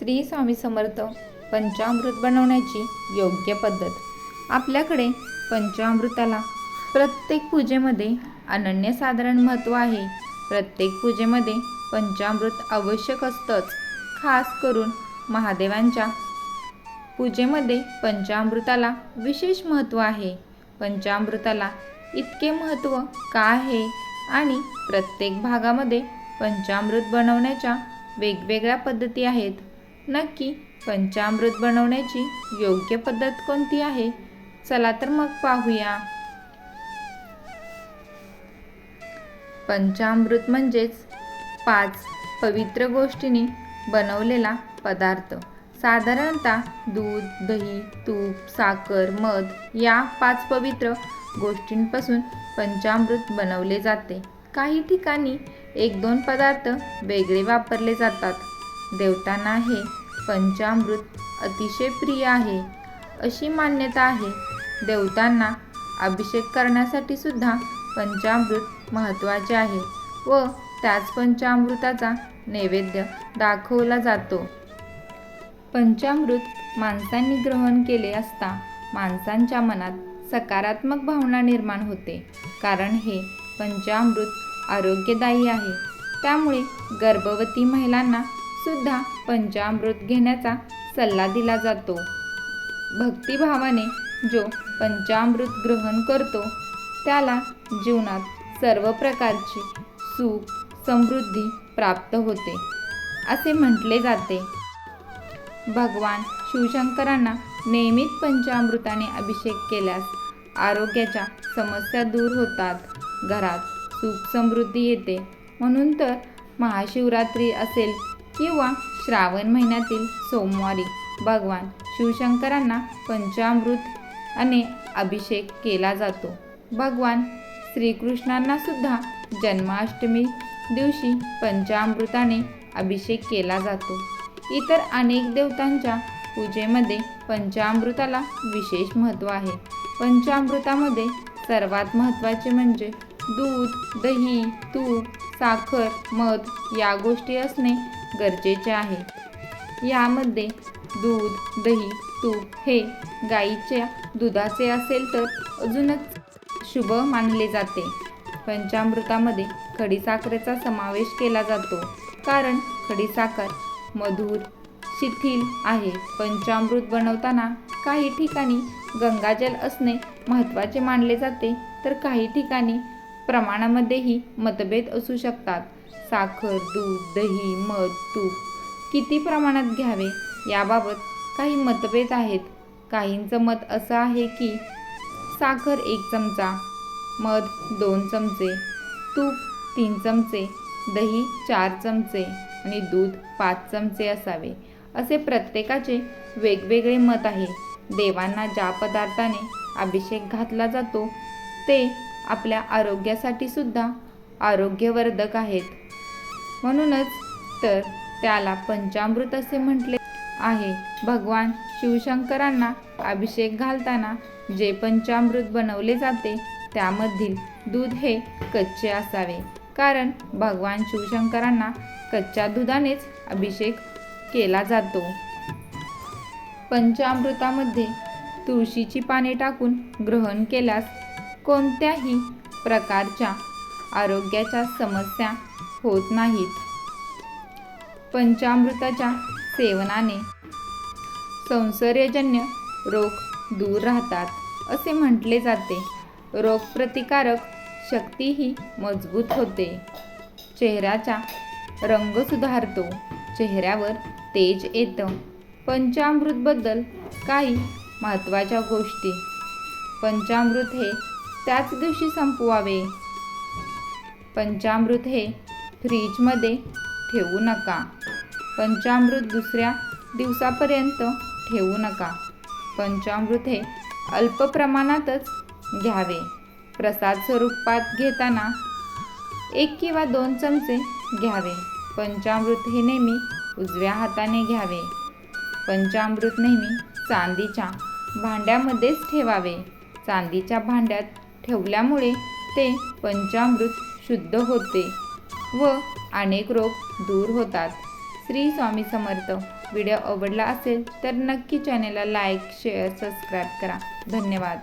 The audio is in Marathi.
श्री स्वामी समर्थ पंचामृत बनवण्याची योग्य पद्धत. आपल्याकडे पंचामृताला प्रत्येक पूजेमध्ये अनन्यसाधारण महत्त्व आहे. प्रत्येक पूजेमध्ये पंचामृत आवश्यक असतंच. खास करून महादेवांच्या पूजेमध्ये पंचामृताला विशेष महत्त्व आहे. पंचामृताला इतके महत्त्व का आहे? आणि प्रत्येक भागामध्ये पंचामृत बनवण्याच्या वेगवेगळ्या पद्धती आहेत. नक्की पंचामृत बनवण्याची योग्य पद्धत कोणती आहे? चला तर मग पाहूया. पंचामृत म्हणजेच पाच पवित्र गोष्टींनी बनवलेला पदार्थ. साधारणतः दूध दही तूप साखर मध या पाच पवित्र गोष्टींपासून पंचामृत बनवले जाते. काही ठिकाणी एक दोन पदार्थ वेगळे वापरले जातात. देवतांना हे पंचामृत अतिशय प्रिय आहे अशी मान्यता आहे. देवतांना अभिषेक करण्यासाठी सुद्धा पंचामृत महत्त्वाचे आहे व त्याच पंचामृताचा नैवेद्य दाखवला जातो. पंचामृत माणसांनी ग्रहण केले असता माणसांच्या मनात सकारात्मक भावना निर्माण होते. कारण हे पंचामृत आरोग्यदायी आहे. त्यामुळे गर्भवती महिलांना सुद्धा पंचामृत घेण्याचा सल्ला दिला जातो. भक्तिभावाने जो पंचामृत ग्रहण करतो त्याला जीवनात सर्व प्रकारची सुख समृद्धी प्राप्त होते असे म्हटले जाते. भगवान शिवशंकरांना नेहमीच पंचामृताने अभिषेक केल्यास आरोग्याच्या समस्या दूर होतात घरात सुख समृद्धी येते. म्हणून तर महाशिवरात्री असेल किंवा श्रावण महिन्यातील सोमवारी भगवान शिवशंकरांना पंचामृत आणि अभिषेक केला जातो. भगवान श्रीकृष्णांना सुद्धा जन्माष्टमी दिवशी पंचामृताने अभिषेक केला जातो. इतर अनेक देवतांच्या पूजेमध्ये पंचामृताला विशेष महत्त्व आहे. पंचामृतामध्ये सर्वात महत्त्वाचे म्हणजे दूध दही तूप साखर मध या गोष्टी असणे गरजेचे आहे. यामध्ये दूध दही तूप हे गाईच्या दुधाचे असेल तर अजूनच शुभ मानले जाते. पंचामृतामध्ये खडीसाखरेचा समावेश केला जातो. कारण खडीसाखर मधुर शिथिल आहे. पंचामृत बनवताना काही ठिकाणी गंगाजल असणे महत्त्वाचे मानले जाते. तर काही ठिकाणी प्रमाणामध्येही मतभेद असू शकतात. साखर दूध दही मध तूप किती प्रमाणात घ्यावे याबाबत काही मतभेद आहेत. काहींचं मत असं आहे की साखर एक चमचा मध दोन चमचे तूप तीन चमचे दही चार चमचे आणि दूध पाच चमचे असावे. असे प्रत्येकाचे वेगवेगळे मत आहे. देवांना ज्या पदार्थाने अभिषेक घातला जातो ते आपल्या आरोग्यासाठी सुद्धा आरोग्यवर्धक आहेत. म्हणूनच तर त्याला पंचामृत असे म्हटले आहे. भगवान शिवशंकरांना अभिषेक घालताना जे पंचामृत बनवले जाते त्यामधील दूध हे कच्चे असावे. कारण भगवान शिवशंकरांना कच्च्या दुधानेच अभिषेक केला जातो. पंचामृतामध्ये तुळशीची पाने टाकून ग्रहण केल्यास कोणत्याही प्रकारच्या आरोग्याच्या समस्या होत नाहीत. पंचामृताच्या सेवनाने संसर्गजन्य रोग दूर राहतात असे म्हटले जाते. रोगप्रतिकारक शक्तीही मजबूत होते. चेहऱ्याचा रंग सुधारतो चेहऱ्यावर तेज येतं. पंचामृतबद्दल काही महत्त्वाच्या गोष्टी. पंचामृत हे त्याच दिवशी संपवावे. पंचामृत हे फ्रीजमध्ये ठेवू नका. पंचामृत दुसऱ्या दिवसापर्यंत ठेवू नका. पंचामृत हे अल्प प्रमाणातच घ्यावे. प्रसाद स्वरूपात घेताना एक किंवा दोन चमचे घ्यावे. पंचामृत हे नेहमी उजव्या हाताने घ्यावे. पंचामृत नेहमी चांदीच्या भांड्यामध्येच ठेवावे. चांदीच्या भांड्यात ठेवल्यामुळे ते पंचामृत शुद्ध होते व अनेक रोग दूर होतात. श्री स्वामी समर्थ. व्हिडिओ आवडला असेल तर नक्की चॅनेलला लाईक शेअर सबस्क्राईब करा. धन्यवाद.